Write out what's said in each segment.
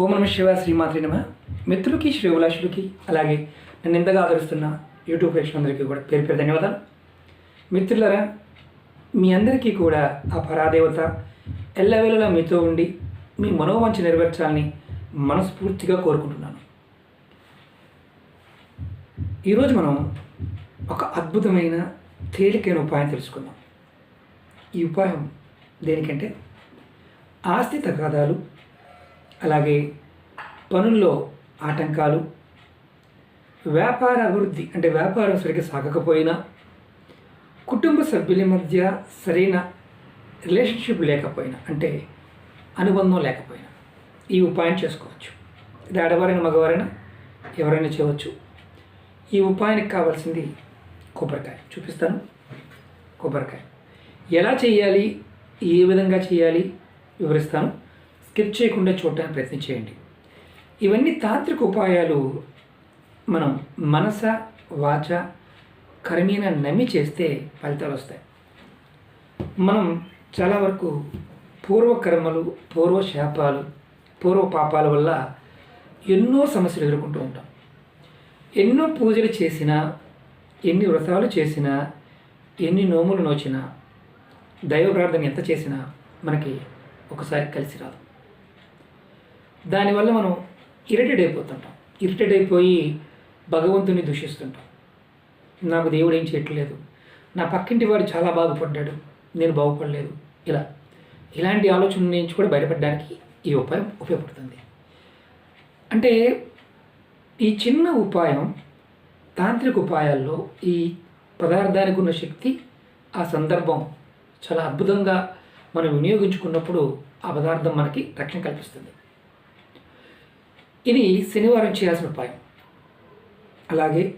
ఓం నమ శివ శ్రీమాత్రి నమ. మిత్రులకి శ్రేవులాషులకి అలాగే నన్ను ఇంతగా ఆదరిస్తున్న యూట్యూబ్ ప్రేక్షకులందరికీ కూడా పేరు పేరు ధన్యవాదాలు. మిత్రులరా మీ అందరికీ కూడా ఆ పరాదేవత ఎల్లవేళలా మీతో ఉండి మీ మనోవంచ నెరవేర్చాలని మనస్ఫూర్తిగా కోరుకుంటున్నాను. ఈరోజు మనం ఒక అద్భుతమైన తేలికైన ఉపాయం తెలుసుకుందాం. ఈ ఉపాయం దేనికంటే ఆస్తి తగాదాలు అలాగే పనుల్లో ఆటంకాలు వ్యాపార అభివృద్ధి అంటే వ్యాపారం సరిగ్గా సాగకపోయినా కుటుంబ సభ్యుల మధ్య సరైన రిలేషన్షిప్ లేకపోయినా అంటే అనుబంధం లేకపోయినా ఈ ఉపాయం చేసుకోవచ్చు. ఇది ఆడవారైనా మగవారైనా ఎవరైనా చేయవచ్చు. ఈ ఉపాయానికి కావాల్సింది కొబ్బరికాయ. చూపిస్తాను. కొబ్బరికాయ. ఎలా చేయాలి? ఏ విధంగా చేయాలి? వివరిస్తాను. స్కిప్ చేయకుండా చూడటానికి ప్రయత్నం చేయండి. ఇవన్నీ తాంత్రిక ఉపాయాలు మనం మనస వాచ కర్మీన నమ్మి చేస్తే ఫలితాలు వస్తాయి. మనం చాలా వరకు పూర్వకర్మలు పూర్వ శాపాలు పూర్వ పాపాల వల్ల ఎన్నో సమస్యలు ఎదుర్కొంటూ ఉంటాం. ఎన్నో పూజలు చేసినా ఎన్ని వ్రతాలు చేసినా ఎన్ని నోములు నోచినా దైవ ప్రార్థన ఎంత చేసినా మనకి ఒకసారి కలిసి రాదు. దానివల్ల మనం ఇరిటేట్ అయిపోతుంటాం. ఇరిటేట్ అయిపోయి భగవంతుని దూషిస్తుంటాం. నాకు దేవుడు ఏం చేయట్లేదు. నా పక్కింటి వాడు చాలా బాగుపడ్డాడు నేను బాగుపడలేదు. ఇలా. ఇలాంటి ఆలోచన నుంచి కూడా బయటపడడానికి ఈ ఉపాయం ఉపయోగపడుతుంది. అంటే ఈ చిన్న ఉపాయం తాంత్రిక ఉపాయాల్లో ఈ పదార్థానికి ఉన్న శక్తి ఆ సందర్భం చాలా అద్భుతంగా మనం వినియోగించుకున్నప్పుడు ఆ పదార్థం మనకి రక్షణ కల్పిస్తుంది. ఇది శనివారం చేయాల్సిన ఉపాయం అలాగే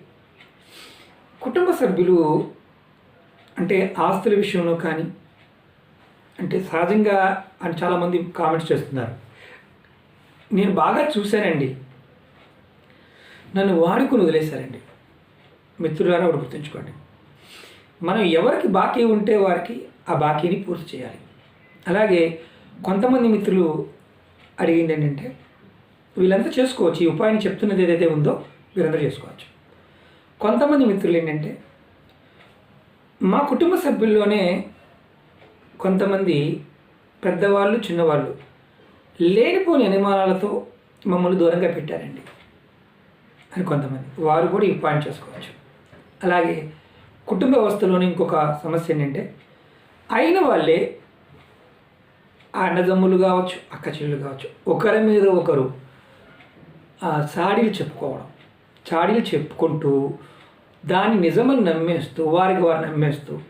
కుటుంబ సభ్యులు అంటే ఆస్తుల విషయంలో కానీ అంటే సహజంగా అని చాలామంది కామెంట్స్ చేస్తున్నారు. నేను బాగా చూశానండి. నన్ను వాడుకుని వదిలేశారండి. మిత్రులారా ఒకటి గుర్తుంచుకోండి. మనం ఎవరికి బాకీ ఉంటే వారికి ఆ బాకీని పూర్తి చేయాలి. అలాగే కొంతమంది మిత్రులు అడిగింది ఏంటంటే వీళ్ళంతా చేసుకోవచ్చు. ఈ ఉపాయం చెప్తున్నది ఏదైతే ఉందో వీరందరూ చేసుకోవచ్చు. కొంతమంది మిత్రులు ఏంటంటే మా కుటుంబ సభ్యుల్లోనే కొంతమంది పెద్దవాళ్ళు చిన్నవాళ్ళు లేనిపోని అనుమానాలతో మమ్మల్ని దూరంగా పెట్టారండి అని కొంతమంది. వారు కూడా ఈ ఉపాయం చేసుకోవచ్చు. అలాగే కుటుంబ వ్యవస్థలోని ఇంకొక సమస్య ఏంటంటే అయిన వాళ్ళే అన్నదమ్ములు కావచ్చు అక్క చెల్లెలు కావచ్చు ఒకరి మీద ఒకరు సాడీలు చెప్పుకోవడం. చాడీలు చెప్పుకుంటూ దాన్ని నిజమని నమ్మేస్తూ వారికి వారు నమ్మేస్తూ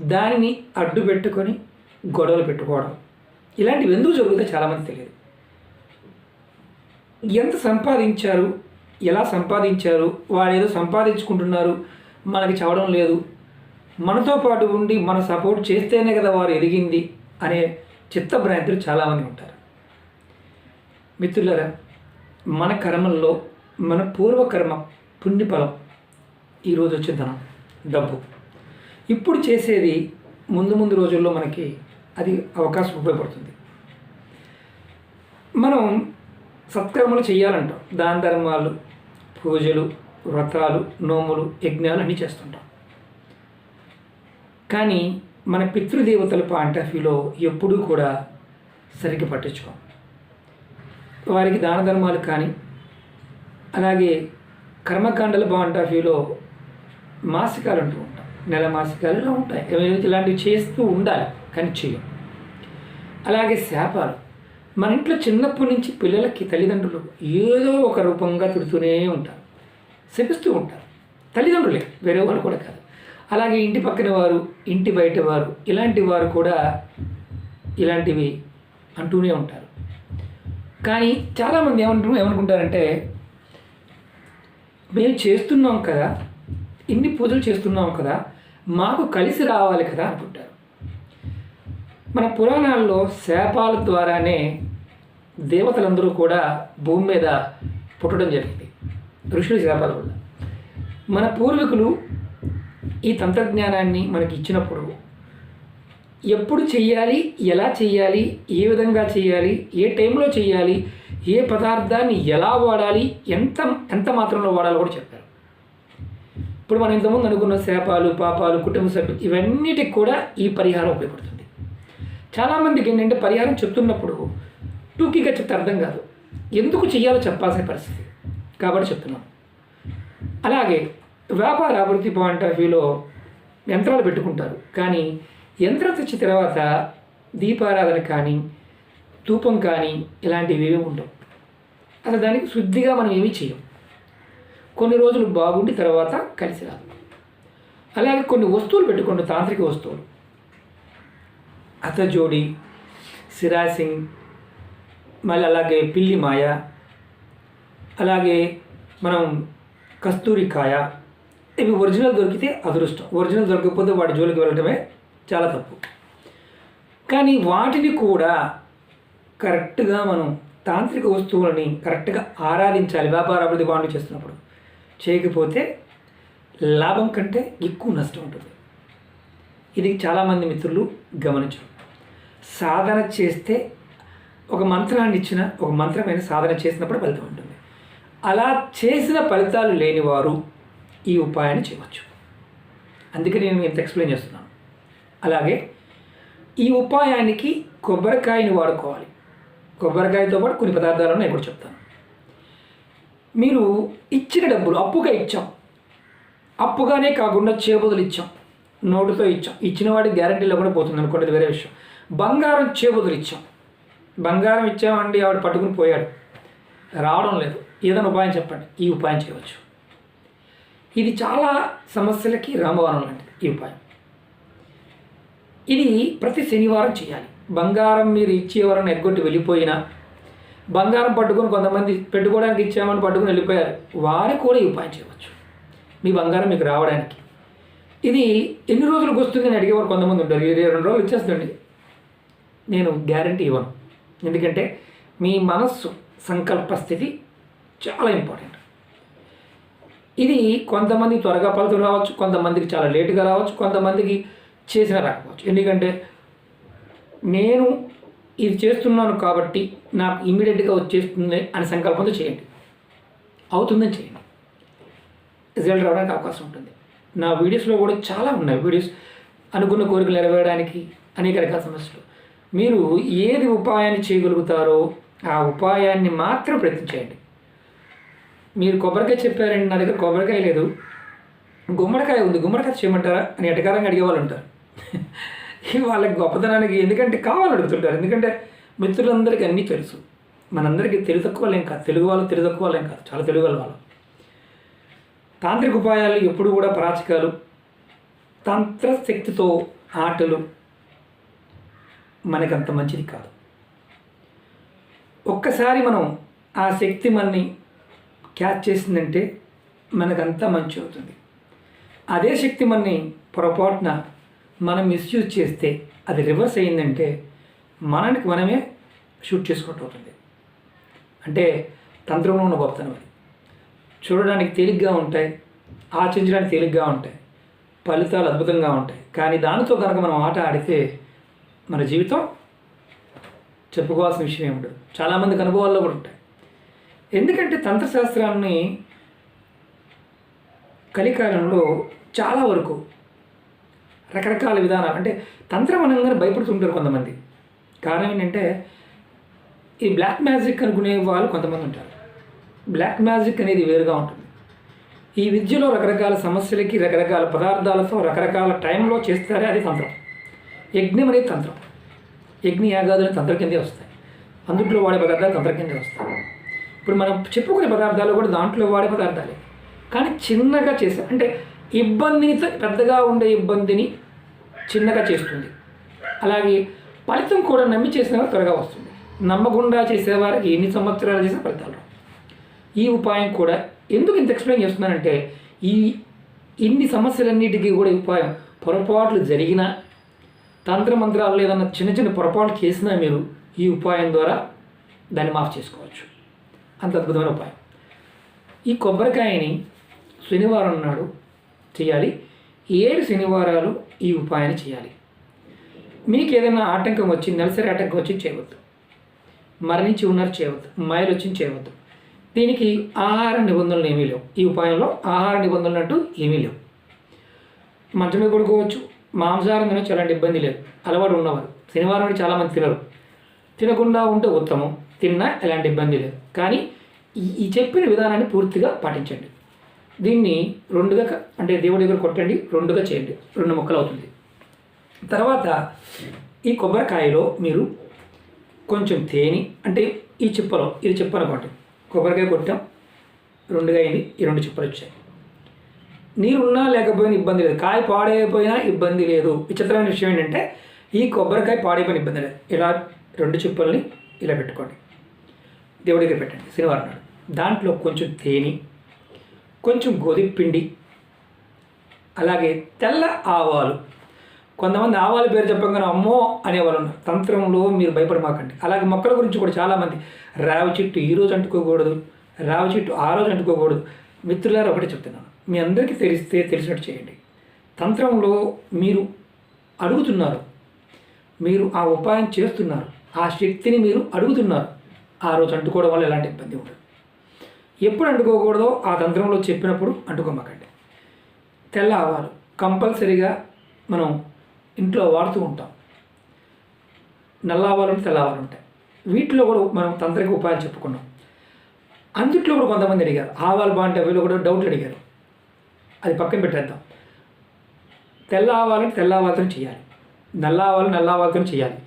దానిని అడ్డు పెట్టుకొని గొడవలు పెట్టుకోవడం. ఇలాంటివి ఎందుకు జరుగుతాయి చాలామంది తెలియదు. ఎంత సంపాదించారు ఎలా సంపాదించారు వారు ఏదో సంపాదించుకుంటున్నారు మనకి చవడం లేదు. మనతో పాటు ఉండి మన సపోర్ట్ చేస్తేనే కదా వారు ఎదిగింది అనే చిత్తభ్రాంతులు చాలామంది ఉంటారు. మిత్రులరా మన కర్మల్లో మన పూర్వకర్మ పుణ్యఫలం ఈరోజు వచ్చే ధనం డబ్బు. ఇప్పుడు చేసేది ముందు ముందు రోజుల్లో మనకి అది అవకాశం ఉపయోగపడుతుంది. మనం సత్కర్మలు చేయాలంటాం దాన ధర్మాలు పూజలు వ్రతాలు నోములు యజ్ఞాలు అన్నీ చేస్తుంటాం. కానీ మన పితృదేవతల పాయింట్ ఆఫ్ వ్యూలో ఎప్పుడూ కూడా సరిగ్గా పట్టించుకోం. వారికి దాన ధర్మాలు కానీ అలాగే కర్మకాండల పాయింట్ ఆఫ్ వ్యూలో మాసికాలు అంటూ ఉంటాం నెల మాసికాలు ఇలా ఉంటాయి. ఇవి- ఇలాంటివి చేస్తూ ఉండాలి కానీ చేయం అలాగే శాపాలు. మన ఇంట్లో చిన్నప్పటి నుంచి పిల్లలకి తల్లిదండ్రులు ఏదో ఒక రూపంగా తిడుతూనే ఉంటారు. శపిస్తూ ఉంటారు. తల్లిదండ్రులే వేరే వాళ్ళు కూడా కాదు. అలాగే ఇంటి పక్కన వారు ఇంటి బయట వారు ఇలాంటి వారు కూడా ఇలాంటివి అంటూనే ఉంటారు. కానీ చాలామంది ఏమంటారు ఏమనుకుంటారంటే మేము చేస్తున్నాం కదా ఇన్ని పూజలు చేస్తున్నాం కదా మాకు కలిసి రావాలి కదా అనుకుంటారు మన పురాణాల్లో శాపాల ద్వారానే దేవతలందరూ కూడా భూమి మీద పుట్టడం జరిగింది. ఋషుల శాపాల వల్ల. మన పూర్వీకులు ఈ తంత్రజ్ఞానాన్ని మనకి ఇచ్చినప్పుడు ఎప్పుడు చెయ్యాలి ఎలా చెయ్యాలి ఏ విధంగా చేయాలి ఏ టైంలో చేయాలి ఏ పదార్థాన్ని ఎలా వాడాలి ఎంత ఎంత మాత్రంలో వాడాలో కూడా చెప్పారు. ఇప్పుడు మనం ఇంతకుముందు అనుకున్న శాపాలు పాపాలు కుటుంబ సభ్యులు ఇవన్నిటికి కూడా ఈ పరిహారం ఉపయోగపడుతుంది. చాలామందికి ఏంటంటే పరిహారం చెప్తున్నప్పుడు టూకీగా చెప్తే అర్థం కాదు. ఎందుకు చేయాలో చెప్పాల్సిన పరిస్థితి కాబట్టి చెప్తున్నాం. అలాగే వ్యాపార అభివృద్ధి పాయింట్ ఆఫ్ వ్యూలో యంత్రాలు పెట్టుకుంటారు. కానీ యంత్రం తెచ్చిన తర్వాత దీపారాధన కానీ ధూపం కానీ ఇలాంటివి ఏమి ఉండవు. అసలు దానికి శుద్ధిగా మనం ఏమీ చేయం కొన్ని రోజులు బాగుండి తర్వాత కలిసి రాదు. అలాగే కొన్ని వస్తువులు పెట్టుకోండి తాంత్రిక వస్తువులు. అతజోడి సిరాసింగ్ మళ్ళీ అలాగే పిల్లి మాయ అలాగే మనం కస్తూరికాయ ఇవి ఒరిజినల్ దొరికితే అదృష్టం. ఒరిజినల్ దొరకకపోతే వాటి జోలికి వెళ్ళటమే చాలా తప్పు. కానీ వాటిని కూడా కరెక్ట్గా మనం తాంత్రిక వస్తువులని కరెక్ట్గా ఆరాధించాలి. వ్యాపార అభివృద్ధి బాండ్లు చేస్తున్నప్పుడు. చేయకపోతే లాభం కంటే ఎక్కువ నష్టం ఉంటుంది. ఇది చాలామంది మిత్రులు గమనించరు. సాధన చేస్తే ఒక మంత్రాన్ని ఇచ్చిన ఒక మంత్రమైన సాధన చేసినప్పుడు ఫలితం ఉంటుంది. అలా చేసిన ఫలితాలు లేనివారు ఈ ఉపాయాన్ని చేయవచ్చు. అందుకే నేను ఇంత ఎక్స్ప్లెయిన్ చేస్తున్నాను. అలాగే ఈ ఉపాయానికి కొబ్బరికాయని వాడుకోవాలి. కొబ్బరికాయతో పాటు కొన్ని పదార్థాలను నేను చెప్తాను. మీరు ఇచ్చిన డబ్బులు అప్పుగా ఇచ్చాం. అప్పుగానే కాకుండా చేబదులు ఇచ్చాం. నోటుతో ఇచ్చాం. ఇచ్చిన వాడికి గ్యారంటీ కూడా పోతుంది అనుకోండి అది వేరే విషయం. బంగారం చేబదులు ఇచ్చాం. బంగారం ఇచ్చామండి ఆవిడ పట్టుకుని పోయాడు. రావడం లేదు. ఏదైనా ఉపాయం చెప్పండి. ఈ ఉపాయం చేయవచ్చు. ఇది చాలా సమస్యలకి రామవరం లాంటిది ఈ ఉపాయం. ఇది ప్రతి శనివారం చేయాలి. బంగారం మీరు ఇచ్చేవారని ఎగ్గొట్టి వెళ్ళిపోయినా బంగారం పట్టుకొని కొంతమంది పెట్టుకోవడానికి ఇచ్చామని పట్టుకొని వెళ్ళిపోయారు. వారికి కూడా ఈ ఉపాయం చేయవచ్చు. మీ బంగారం మీకు రావడానికి. ఇది ఎన్ని రోజులకు వస్తుంది అని అడిగేవారు కొంతమంది ఉంటారు. ఇరవై రెండు రోజులు ఇచ్చేస్తుంది నేను గ్యారంటీ ఇవ్వను. ఎందుకంటే మీ మనస్సు సంకల్ప స్థితి చాలా ఇంపార్టెంట్. ఇది కొంతమంది త్వరగా ఫలితం రావచ్చు కొంతమందికి చాలా లేటుగా రావచ్చు కొంతమందికి చేసిన రాకపోవచ్చు. ఎందుకంటే నేను ఇది చేస్తున్నాను కాబట్టి నాకు ఇమీడియట్గా వచ్చేస్తుంది అనే సంకల్పంతో చేయండి. అవుతుందని చేయండి. రిజల్ట్ రావడానికి అవకాశం ఉంటుంది. నా వీడియోస్లో కూడా చాలా ఉన్నాయి. వీడియోస్ అనుకున్న కోరికలు నెరవేయడానికి అనేక రకాల సమస్యలు. మీరు ఏది ఉపాయాన్ని చేయగలుగుతారో ఆ ఉపాయాన్ని మాత్రం ప్రయత్నించేయండి మీరు కొబ్బరికాయ చెప్పారండి నా దగ్గర కొబ్బరికాయ లేదు. గుమ్మడికాయ ఉంది. గుమ్మడికాయ చేయమంటారా? అని ఎటకారంగా అడిగే వాళ్ళు ఉంటారు. వాళ్ళకి గొప్పతనానికి ఎందుకంటే కావాలని అడుగుతుంటారు. ఎందుకంటే మిత్రులందరికీ అన్నీ తెలుసు. మనందరికీ తెలుగు కాదు. తెలుగు వాళ్ళు తెలుగు తక్కువ కాదు. చాలా తెలుగు వాళ్ళ వాళ్ళు. తాంత్రిక ఉపాయాలు ఎప్పుడు కూడా పరాచకాలు. తంత్రశక్తితో ఆటలు మనకంత మంచిది కాదు. ఒక్కసారి మనం ఆ శక్తి మనని క్యాచ్ చేసిందంటే మనకంతా మంచి అవుతుంది. అదే శక్తి మనని పొరపాటున మనం మిస్యూజ్ చేస్తే అది రివర్స్ అయ్యిందంటే మనకి మనమే షూట్ చేసుకుంటూ అవుతుంది. అంటే తంత్రంలో ఉన్న గొప్పతనం అది. చూడడానికి తేలిగ్గా ఉంటాయి ఆచరించడానికి తేలిగ్గా ఉంటాయి ఫలితాలు అద్భుతంగా ఉంటాయి. కానీ దానితో కనుక మనం ఆట ఆడితే మన జీవితం చెప్పుకోవాల్సిన విషయం ఏమి చాలామందికి అనుభవాల్లో కూడా ఉంటాయి. ఎందుకంటే తంత్రశాస్త్రాన్ని కలికాలంలో చాలా వరకు రకరకాల విధానాలు. అంటే తంత్రం అనగానే భయపడుతుంటారు కొంతమంది. కారణం ఏంటంటే ఈ బ్లాక్ మ్యాజిక్ అనుకునే వాళ్ళు కొంతమంది ఉంటారు. బ్లాక్ మ్యాజిక్ అనేది వేరుగా ఉంటుంది. ఈ విద్యలో రకరకాల సమస్యలకి రకరకాల పదార్థాలతో రకరకాల టైంలో చేస్తారే అది తంత్రం. యజ్ఞం అనేది తంత్రం. యజ్ఞ యాగాదులు తంత్ర కిందే వస్తాయి. అందుట్లో వాడే పదార్థాలు తంత్ర కిందే వస్తాయి. ఇప్పుడు మనం చెప్పుకునే పదార్థాలు కూడా దాంట్లో వాడే పదార్థాలే. కానీ చిన్నగా చేసే అంటే ఇబ్బందిని పెద్దగా ఉండే ఇబ్బందిని చిన్నగా చేస్తుంది. అలాగే ఫలితం కూడా నమ్మి చేసిన త్వరగా వస్తుంది. నమ్మకుండా చేసేవారికి ఎన్ని సంవత్సరాలు చేసిన ఫలితాలు రావు. ఈ ఉపాయం కూడా ఎందుకు ఇంత ఎక్స్ప్లెయిన్ చేస్తున్నానంటే ఈ ఇన్ని సమస్యలన్నిటికీ కూడా ఉపాయం పొరపాట్లు జరిగినా తంత్రమంత్రాలు ఏదన్నా చిన్న చిన్న పొరపాట్లు చేసినా మీరు ఈ ఉపాయం ద్వారా దాన్ని మాఫ్ చేసుకోవచ్చు. అంత అద్భుతమైన ఉపాయం. ఈ కొబ్బరికాయని శనివారం నాడు చేయాలి. ఏడు శనివారాలు ఈ ఉపాయాన్ని చేయాలి. మీకు ఏదైనా ఆటంకం వచ్చి నెలసరి ఆటంకం వచ్చి చేయవద్దు. మరణించి ఉన్నారు చేయవద్దు. మైలు వచ్చి చేయవద్దు. దీనికి ఆహార నిబంధనలు ఏమీ లేవు. ఈ ఉపాయంలో ఆహార నిబంధనలు అంటూ ఏమీ లేవు. మంచం మీద పడుకోవచ్చు. మాంసాహారం తినొచ్చు. అలాంటి ఇబ్బంది లేదు. అలవాటు ఉన్నవారు. శనివారం అంటే చాలామంది తినరు. తినకుండా ఉంటే ఉత్తమం. తిన్నా ఎలాంటి ఇబ్బంది లేదు. కానీ ఈ ఈ చెప్పిన విధానాన్ని పూర్తిగా పాటించండి. దీన్ని రెండుగా అంటే దేవుడి దగ్గర కొట్టండి రెండుగా చేయండి. రెండు ముక్కలు అవుతుంది. తర్వాత ఈ కొబ్బరికాయలో మీరు కొంచెం తేనె అంటే ఈ చిప్పలో ఇది చిప్ప అనుకోండి. కొబ్బరికాయ కొట్టాం రెండుగా అయింది ఈ రెండు చిప్పలు వచ్చాయి. నీరు ఉన్నా లేకపోయినా ఇబ్బంది లేదు. కాయ పాడైపోయినా ఇబ్బంది లేదు. విచిత్రమైన విషయం ఏంటంటే ఈ కొబ్బరికాయ పాడైపోయిన ఇబ్బంది లేదు. ఇలా రెండు చిప్పల్ని ఇలా పెట్టుకోండి. దేవుడి దగ్గర పెట్టండి. శనివారం నాడు. దాంట్లో కొంచెం తేనె కొంచెం గోధుమ పిండి అలాగే తెల్ల ఆవాలు. కొంతమంది ఆవాల పేరు చెప్పగానే అమ్మో అనేవాళ్ళు ఉన్నారు తంత్రంలో మీరు భయపడమాకండి. అలాగే మొక్కల గురించి కూడా చాలామంది రావి చెట్టు ఈ రోజు అంటుకోకూడదు రావి చెట్టు ఆ రోజు అంటుకోకూడదు. మిత్రులారు ఒకటి చెప్తున్నాను. మీ అందరికీ తెలిస్తే తెలిసినట్టు చేయండి. తంత్రంలో మీరు అడుగుతున్నారు. మీరు ఆ ఉపాయం చేస్తున్నారు. ఆ శక్తిని మీరు అడుగుతున్నారు. ఆ రోజు అంటుకోవడం వల్ల ఎలాంటి ఇబ్బంది ఉండదు. ఎప్పుడు అంటుకోకూడదో ఆ తంత్రంలో చెప్పినప్పుడు అంటుకోమకండి. తెల్ల ఆవాలు కంపల్సరీగా మనం ఇంట్లో వాడుతూ ఉంటాం. నల్ల ఆవాలు తెల్ల ఆవాలు ఉంటాయి వీటిలో కూడా మనం తంత్రిక ఉపాయాలు చెప్పుకున్నాం. అందుట్లో కూడా కొంతమంది అడిగారు. ఆవాలు బాగుంటే వీళ్ళు కూడా డౌట్లు అడిగారు. అది పక్కన పెట్టేద్దాం. తెల్ల ఆవాలని తెల్ల ఆవాలతో చేయాలి. నల్ల ఆవాలు నల్ల ఆవాలతో చేయాలి.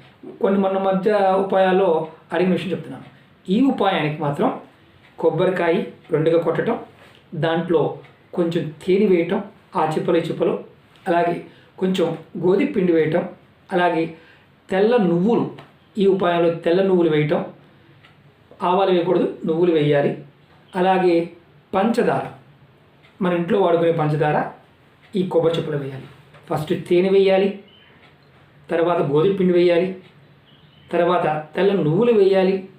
కొన్ని మన మధ్య ఉపాయాల్లో అడిగిన విషయం చెప్తున్నాను. ఈ ఉపాయానికి మాత్రం కొబ్బరికాయ రెండుగా కొట్టడం దాంట్లో కొంచెం తేనె వేయటం ఆ చిప్పలు ఈ చిప్పలు అలాగే కొంచెం గోధుమ పిండి వేయటం అలాగే తెల్ల నువ్వులు ఈ ఉపాయంలో తెల్ల నువ్వులు వేయటం ఆవాలు వేయకూడదు నువ్వులు వేయాలి. అలాగే పంచదార మన ఇంట్లో వాడుకునే పంచదార ఈ కొబ్బరి చెప్పులు వేయాలి. ఫస్ట్ తేనె వేయాలి తర్వాత గోధుమ పిండి వేయాలి తర్వాత తెల్ల నువ్వులు వేయాలి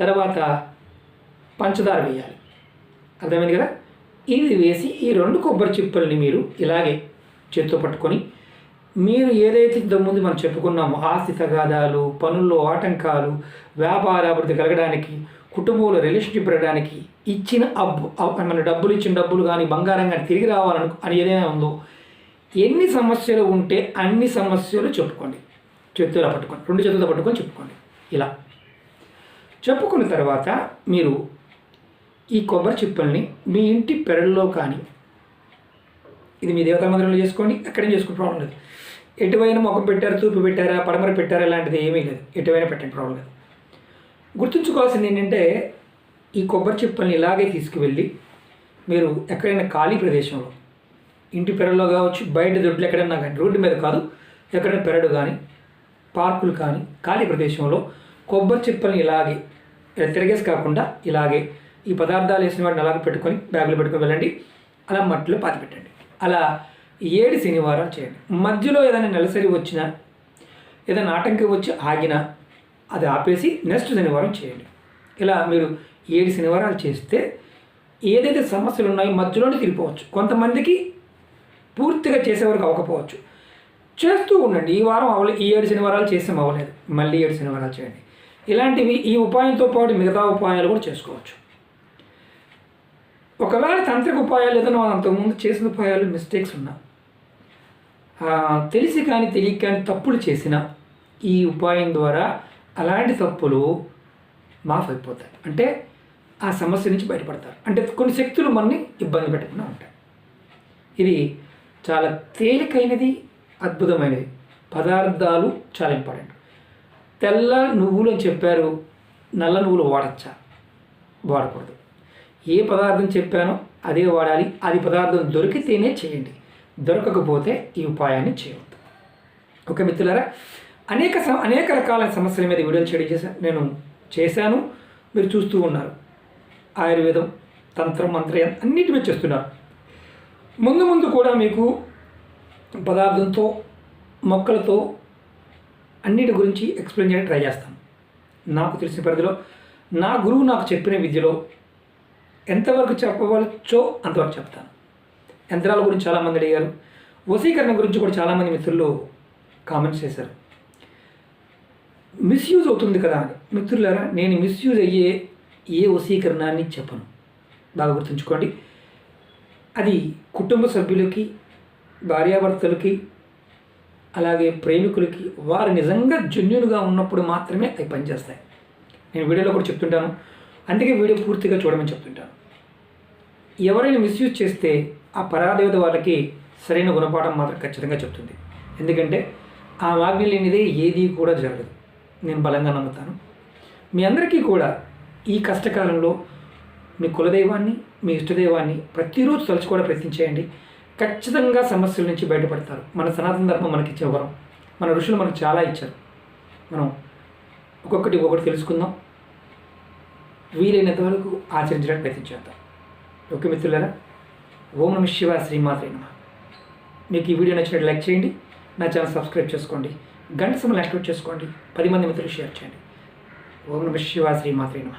తర్వాత పంచదార వేయాలి. అర్థమైంది కదా? ఇది వేసి ఈ రెండు కొబ్బరి చిప్పల్ని మీరు ఇలాగే చేతితో పట్టుకొని మీరు ఏదైతే ఇంతకుముందు మనం చెప్పుకున్నామో ఆస్తి తగాదాలు పనుల్లో ఆటంకాలు వ్యాపార అభివృద్ధి కలగడానికి కుటుంబంలో రిలేషన్షిప్ పెరగడానికి ఇచ్చిన అబ్బు మన డబ్బులు ఇచ్చిన డబ్బులు కానీ బంగారం కానీ తిరిగి రావాలను అని ఏదైనా ఉందో ఎన్ని సమస్యలు ఉంటే అన్ని సమస్యలు చెప్పుకోండి. చేతుల పట్టుకోండి రెండు చేతులతో పట్టుకొని చెప్పుకోండి. ఇలా. చెప్పుకున్న తర్వాత మీరు ఈ కొబ్బరి చిప్పల్ని మీ ఇంటి పెరడులో కానీ ఇది మీ దేవతా మందిరంలో చేసుకోండి ఎక్కడైనా చేసుకునే ప్రాబ్లం లేదు. ఎటువైనా ముఖం పెట్టారు తూర్పు పెట్టారా పడమర పెట్టారా ఇలాంటిది ఏమీ లేదు. ఎటువైనా పెట్టండి ప్రాబ్లం లేదు. గుర్తుంచుకోవాల్సింది ఏంటంటే ఈ కొబ్బరి చిప్పల్ని ఇలాగే తీసుకువెళ్ళి మీరు ఎక్కడైనా ఖాళీ ప్రదేశంలో ఇంటి పెరడులో కావచ్చు బయట దొడ్లు ఎక్కడైనా కానీ రోడ్డు మీద కాదు ఎక్కడైనా పెరడు కానీ పార్కులు కానీ ఖాళీ ప్రదేశంలో కొబ్బరి చిప్పల్ని ఇలాగే తిరగేసి కాకుండా ఇలాగే ఈ పదార్థాలు వేసిన వాడిని అలాగే పెట్టుకొని బ్యాగులో పెట్టుకొని వెళ్ళండి. అలా మట్టిలో పాతి పెట్టండి. అలా ఏడు శనివారాలు చేయండి. మధ్యలో ఏదైనా నెలసరి వచ్చినా ఏదైనా ఆటంకం వచ్చి ఆగినా అది ఆపేసి నెక్స్ట్ శనివారం చేయండి. ఇలా మీరు ఏడు శనివారాలు చేస్తే ఏదైతే సమస్యలు ఉన్నాయో మధ్యలోనే తిరిగిపోవచ్చు. కొంతమందికి పూర్తిగా చేసేవరకు అవ్వకపోవచ్చు. చేస్తూ ఉండండి. ఈ వారం అవ్వలేదు ఈ ఏడు శనివారాలు చేసాం అవ్వలేదు మళ్ళీ ఏడు శనివారాలు చేయండి. ఇలాంటివి ఈ ఉపాయంతో పాటు మిగతా ఉపాయాలు కూడా చేసుకోవచ్చు. ఒకవేళ తంత్రిక ఉపాయాలు ఏదైనా అంతకుముందు చేసిన ఉపాయాలు మిస్టేక్స్ ఉన్నా తెలిసి కానీ తెలియక కానీ తప్పులు చేసిన ఈ ఉపాయం ద్వారా అలాంటి తప్పులు మాఫ్ అయిపోతాయి. అంటే ఆ సమస్య నుంచి బయటపడతారు. అంటే కొన్ని శక్తులు మనని ఇబ్బంది పెట్టకుండా ఉంటాయి. ఇది చాలా తేలికైనది అద్భుతమైనది. పదార్థాలు చాలా ఇంపార్టెంట్ తెల్ల నువ్వులు అని చెప్పారు. నల్ల నువ్వులు వాడచ్చా? వాడకూడదు. ఏ పదార్థం చెప్పానో అదే వాడాలి. అది పదార్థం దొరికితేనే చేయండి. దొరకకపోతే ఈ ఉపాయాన్ని చేయవద్దు. ఓకే మిత్రులారా అనేక సమ అనేక రకాల సమస్యల మీద వీడియోలు చేయడం చేశాను నేను చేశాను. మీరు చూస్తూ ఉన్నారు. ఆయుర్వేదం తంత్రం మంత్రం అన్నిటి మీద చేస్తున్నారు. ముందు ముందు కూడా మీకు పదార్థంతో మొక్కలతో అన్నిటి గురించి ఎక్స్ప్లెయిన్ చేయడానికి ట్రై చేస్తాను. నాకు తెలిసిన పరిధిలో నా గురువు నాకు చెప్పిన విద్యలో ఎంతవరకు చెప్పవచ్చో అంతవరకు చెప్తాను. యంత్రాల గురించి చాలామంది అడిగారు. వశీకరణ గురించి కూడా చాలామంది మిత్రులు కామెంట్స్ చేశారు. మిస్యూజ్ అవుతుంది కదా అని. మిత్రులారా నేను మిస్యూజ్ అయ్యే ఏ వశీకరణాన్ని చెప్పను? బాగా గుర్తుంచుకోండి. అది కుటుంబ సభ్యులకి భార్యాభర్తలకి అలాగే ప్రేమికులకి వారు నిజంగా జెన్యున్గా ఉన్నప్పుడు మాత్రమే అవి పనిచేస్తాయి. నేను వీడియోలో కూడా చెప్తుంటాను. అందుకే వీడియో పూర్తిగా చూడమని చెప్తుంటాను ఎవరైనా మిస్యూజ్ చేస్తే ఆ పరాదేవత వాళ్ళకి సరైన గుణపాఠం మాత్రం ఖచ్చితంగా చెప్తుంది. ఎందుకంటే ఆ ఆజ్ఞ లేనిదే ఏది కూడా జరగదు. నేను బలంగా నమ్ముతాను. మీ అందరికీ కూడా ఈ కష్టకాలంలో మీ కులదైవాన్ని మీ ఇష్టదైవాన్ని ప్రతిరోజు తలుచుకోవడం ప్రయత్నించేయండి. ఖచ్చితంగా సమస్యల నుంచి బయటపడతారు. మన సనాతన ధర్మం మనకి ఇచ్చే వరం. మన ఋషులు మనకు చాలా ఇచ్చారు. మనం ఒక్కొక్కటి ఒక్కొక్కటి తెలుసుకుందాం. వీలైనంత వరకు ఆచరించడానికి ప్రయత్నించేద్దాం ఓకే మిత్రులారా? ఓం నమ శివ శ్రీమాత్రే నమ. మీకు ఈ వీడియో నచ్చినట్టు లైక్ చేయండి నా ఛానల్ సబ్స్క్రైబ్ చేసుకోండి గంట సమయం యాక్టివేట్ చేసుకోండి పది మంది మిత్రులు షేర్ చేయండి. ఓం నమ శివ శ్రీమాత్రే నమ.